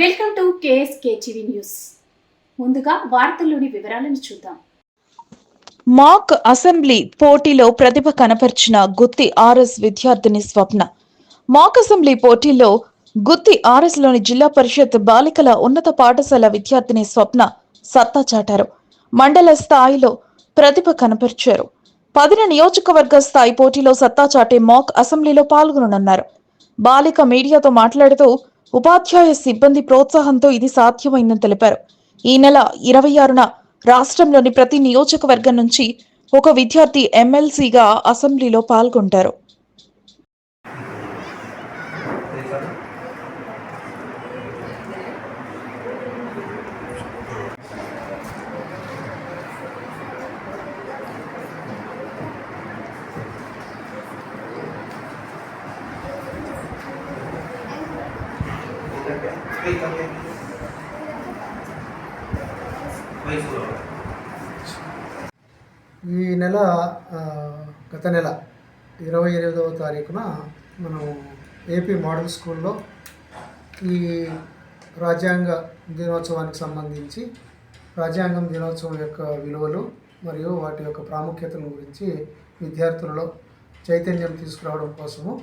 Welcome to K S K TV news. ముందుగా వార్తల్లోని వివరాలను చూద్దాం. మాక్ అసెంబ్లీ పోటీలో ప్రతిభ కనపరిచిన గుత్తి ఆర్ఎస్ విద్యార్థిని స్వప్న. మాక్ అసెంబ్లీ పోటీలో గుత్తి ఆర్ఎస్లోని జిల్లా పరిషత్ బాలికల ఉన్నత పాఠశాల విద్యార్థిని స్వప్న సత్తా చాటారు. మండల స్థాయిలో ప్రతిభ కనపరిచారు. పదిన నియోజకవర్గ స్థాయి పోటీలో సత్తా చాటే మాక్ అసెంబ్లీలో పాల్గొననున్నారు. బాలిక మీడియాతో మాట్లాడుతూ ఉపాధ్యాయ సిబ్బంది ప్రోత్సాహంతో ఇది సాధ్యమైందని తెలిపారు. ఈ నెల ఇరవై ఆరున రాష్ట్రంలోని ప్రతి నియోజకవర్గం నుంచి ఒక విద్యార్థి ఎమ్మెల్సీగా అసెంబ్లీలో పాల్గొంటారు. ఈ నెల గత నెల ఇరవై ఎనిమిదవ తారీఖున మనం ఏపీ మోడల్ స్కూల్లో ఈ రాజ్యాంగ దినోత్సవానికి సంబంధించి రాజ్యాంగం దినోత్సవం యొక్క విలువలు మరియు వాటి యొక్క ప్రాముఖ్యతను గురించి విద్యార్థులలో చైతన్యం తీసుకురావడం కోసము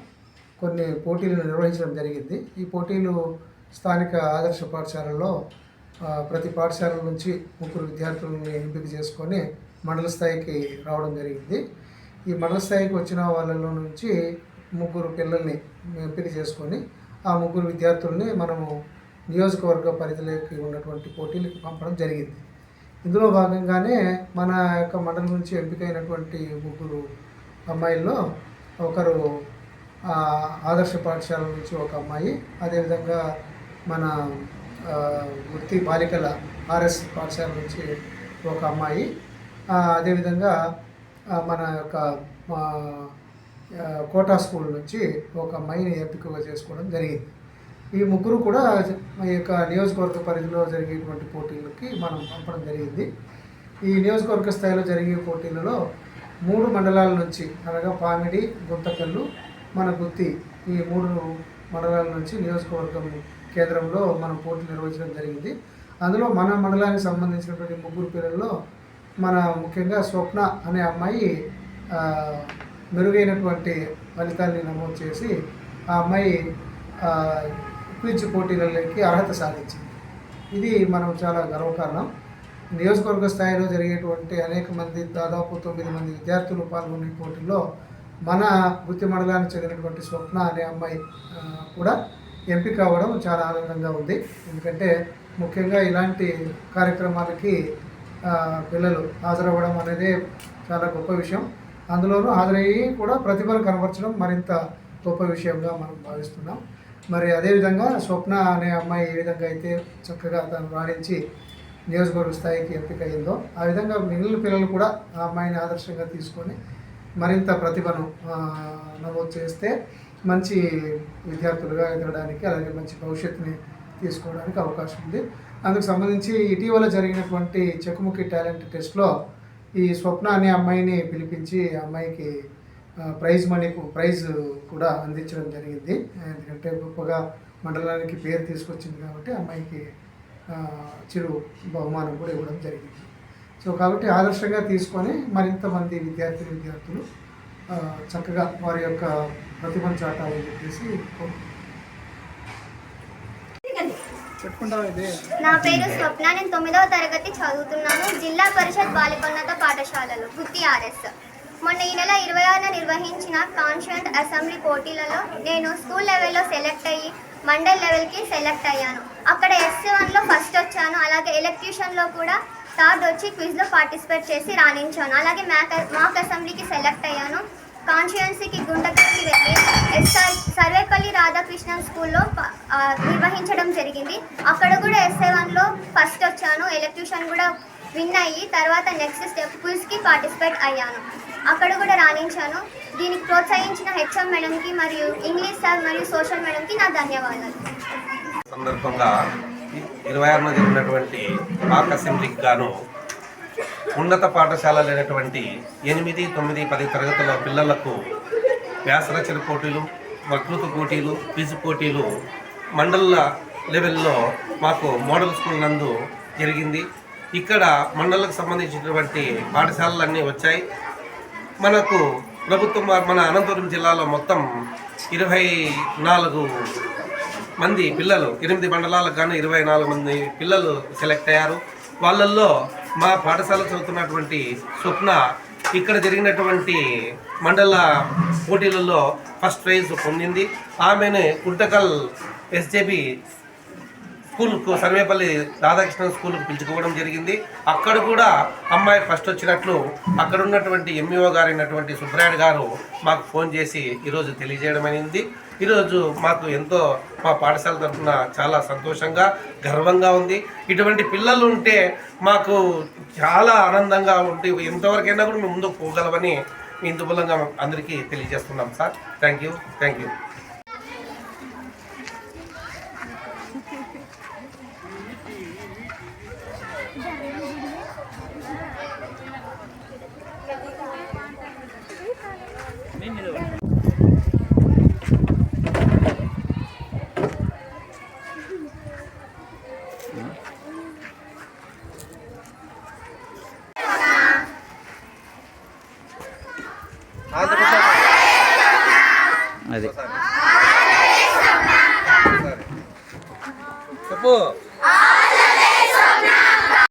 కొన్ని పోటీలు నిర్వహించడం జరిగింది. ఈ పోటీలు స్థానిక ఆదర్శ పాఠశాలల్లో ప్రతి పాఠశాల నుంచి ముగ్గురు విద్యార్థులని ఎంపిక చేసుకొని మండల స్థాయికి రావడం జరిగింది. ఈ మండల స్థాయికి వచ్చిన వాళ్ళలో నుంచి ముగ్గురు పిల్లల్ని ఎంపిక చేసుకొని ఆ ముగ్గురు విద్యార్థుల్ని మనము నియోజకవర్గ పరిధిలోకి ఉన్నటువంటి పోటీలకు పంపడం జరిగింది. ఇందులో భాగంగానే మన యొక్క మండలం నుంచి ఎంపికైనటువంటి ముగ్గురు అమ్మాయిల్లో ఒకరు ఆదర్శ పాఠశాల నుంచి ఒక అమ్మాయి అదేవిధంగా మన వృత్తి బాలికల ఆర్ఎస్ పాఠశాల నుంచి ఒక అమ్మాయి. అదేవిధంగా మన యొక్క కోటా స్కూల్ నుంచి ఒక అమ్మాయిని ఎంపికగా చేసుకోవడం జరిగింది. ఈ ముగ్గురు కూడా ఈ యొక్క నియోజకవర్గ పరిధిలో జరిగేటువంటి పోటీలకి మనం పంపడం జరిగింది. ఈ నియోజకవర్గ స్థాయిలో జరిగే పోటీలలో మూడు మండలాల నుంచి అనగా పామిడి గుంతకల్లు మన గుత్తి ఈ మూడు మండలాల నుంచి నియోజకవర్గం కేంద్రంలో మనం పోటీలు నిర్వహించడం జరిగింది. అందులో మన మండలానికి సంబంధించినటువంటి ముగ్గురు పిల్లల్లో మన ముఖ్యంగా స్వప్న అనే అమ్మాయి మెరుగైనటువంటి ఫలితాన్ని నమోదు చేసి ఆ అమ్మాయి ఆ, క్విజ్ పోటీలలోకి అర్హత సాధించింది. ఇది మనం చాలా గర్వకారణం. నియోజకవర్గ స్థాయిలో జరిగేటువంటి అనేక మంది దాదాపు తొమ్మిది మంది విద్యార్థులు పాల్గొనే పోటీల్లో మన వృత్తి మండలానికి చెందినటువంటి స్వప్న అనే అమ్మాయి కూడా ఎంపిక అవ్వడం చాలా ఆనందంగా ఉంది. ఎందుకంటే ముఖ్యంగా ఇలాంటి కార్యక్రమాలకి పిల్లలు హాజరవ్వడం అనేది చాలా గొప్ప విషయం. అందులోనూ హాజరయ్యి కూడా ప్రతిభను కనపరచడం మరింత గొప్ప విషయంగా మనం భావిస్తున్నాం. మరి అదేవిధంగా స్వప్న అనే అమ్మాయి ఏ విధంగా అయితే చక్కగా తను రాణించి నియోజకవర్గ స్థాయికి ఎంపిక అయిందో ఆ విధంగా మిగిలిన పిల్లలు కూడా ఆ అమ్మాయిని ఆదర్శంగా తీసుకొని మరింత ప్రతిభను నమోదు చేస్తే మంచి విద్యార్థులుగా ఎదగడానికి అలాగే మంచి భవిష్యత్తుని తీసుకోవడానికి అవకాశం ఉంది. అందుకు సంబంధించి ఇటీవల జరిగినటువంటి చెక్కుముఖి టాలెంట్ టెస్ట్లో ఈ స్వప్న అనే అమ్మాయిని పిలిపించి అమ్మాయికి ప్రైజ్ మనీ ప్రైజ్ కూడా అందించడం జరిగింది. ఎందుకంటే గొప్పగా మండలానికి పేరు తీసుకొచ్చింది కాబట్టి అమ్మాయికి చిరు బహుమానం కూడా ఇవ్వడం జరిగింది. సో కాబట్టి ఆదర్శంగా తీసుకొని మరింత మంది విద్యార్థి విద్యార్థులు చక్కగా వారి యొక్క ప్రతిభను చాటాలని చెప్పేసి. నా పేరు స్వప్న. నేను తొమ్మిదవ తరగతి చదువుతున్నాను. జిల్లా పరిషత్ బాలికోన్నత పాఠశాలలో గుత్తి ఆర్ఎస్. మొన్న ఈ నెల ఇరవై ఆరున నిర్వహించిన కాన్షియంట్ అసెంబ్లీ పోటీలలో నేను స్కూల్ లెవెల్లో సెలెక్ట్ అయ్యి మండల్ లెవెల్కి సెలెక్ట్ అయ్యాను. అక్కడ ఎస్ వన్లో ఫస్ట్ వచ్చాను. అలాగే ఎలక్ట్యూషన్లో కూడా థర్డ్ వచ్చి క్విజ్లో పార్టిసిపేట్ చేసి రాణించాను. అలాగే మ్యాక్ మాక్ అసెంబ్లీకి సెలెక్ట్ అయ్యాను. కాన్స్టిట్యున్సీకి గుంటకల్కి వెళ్ళి ఎస్ఆర్ సర్వేపల్లి రాధాకృష్ణన్ స్కూల్లో నిర్వహించడం జరిగింది. అక్కడ కూడా ఎస్ఏ వన్లో ఫస్ట్ వచ్చాను. ఎలక్ట్యూషన్ కూడా విన్ అయ్యి తర్వాత నెక్స్ట్ స్టెప్ క్విజ్కి పార్టిసిపేట్ అయ్యాను. అక్కడ కూడా రాణించాను. దీనికి ప్రోత్సహించిన హెచ్ఎం మేడంకి మరియు ఇంగ్లీష్ సార్ మరియు సోషల్ మేడంకి నా ధన్యవాదాలు. సందర్భంగా ఇరవై ఆరున జరిగినటువంటి పాక్ అసెంబ్లీకి గాను ఉన్నత పాఠశాల లేనటువంటి ఎనిమిది తొమ్మిది పది తరగతుల పిల్లలకు వ్యాసరచన పోటీలు వక్తృత్వ పోటీలు క్విజ్ పోటీలు మండల లెవెల్లో మాకు మోడల్ స్కూల్ నందు జరిగింది. ఇక్కడ మండలకు సంబంధించినటువంటి పాఠశాలలన్నీ వచ్చాయి. మనకు ప్రభుత్వం మన అనంతపురం జిల్లాలో మొత్తం ఇరవై నాలుగు మంది పిల్లలు ఎనిమిది మండలాలకు గాను ఇరవై నాలుగు మంది పిల్లలు సెలెక్ట్ అయ్యారు. వాళ్ళల్లో మా పాఠశాల చదువుతున్నటువంటి స్వప్న ఇక్కడ జరిగినటువంటి మండల పోటీలలో ఫస్ట్ ప్రైజ్ పొందింది. ఆమెను Guntakal S J B school Sarvepalli Radhakrishna స్కూల్కి పిలుచుకోవడం జరిగింది. అక్కడ కూడా అమ్మాయి ఫస్ట్ వచ్చినట్లు అక్కడ ఉన్నటువంటి ఎంఈఓ గారు అయినటువంటి సుబ్రాయుడు గారు మాకు ఫోన్ చేసి ఈరోజు తెలియజేయడం అయింది. ఈరోజు మాకు ఎంతో మా పాఠశాల తరఫున చాలా సంతోషంగా గర్వంగా ఉంది. ఇటువంటి పిల్లలు ఉంటే మాకు చాలా ఆనందంగా ఉంటే ఎంతవరకైనా కూడా మేము ముందుకు పోగలమని ఇంత ఇందు అందరికీ తెలియజేస్తున్నాం sir. Thank you thank you. అది చెప్పు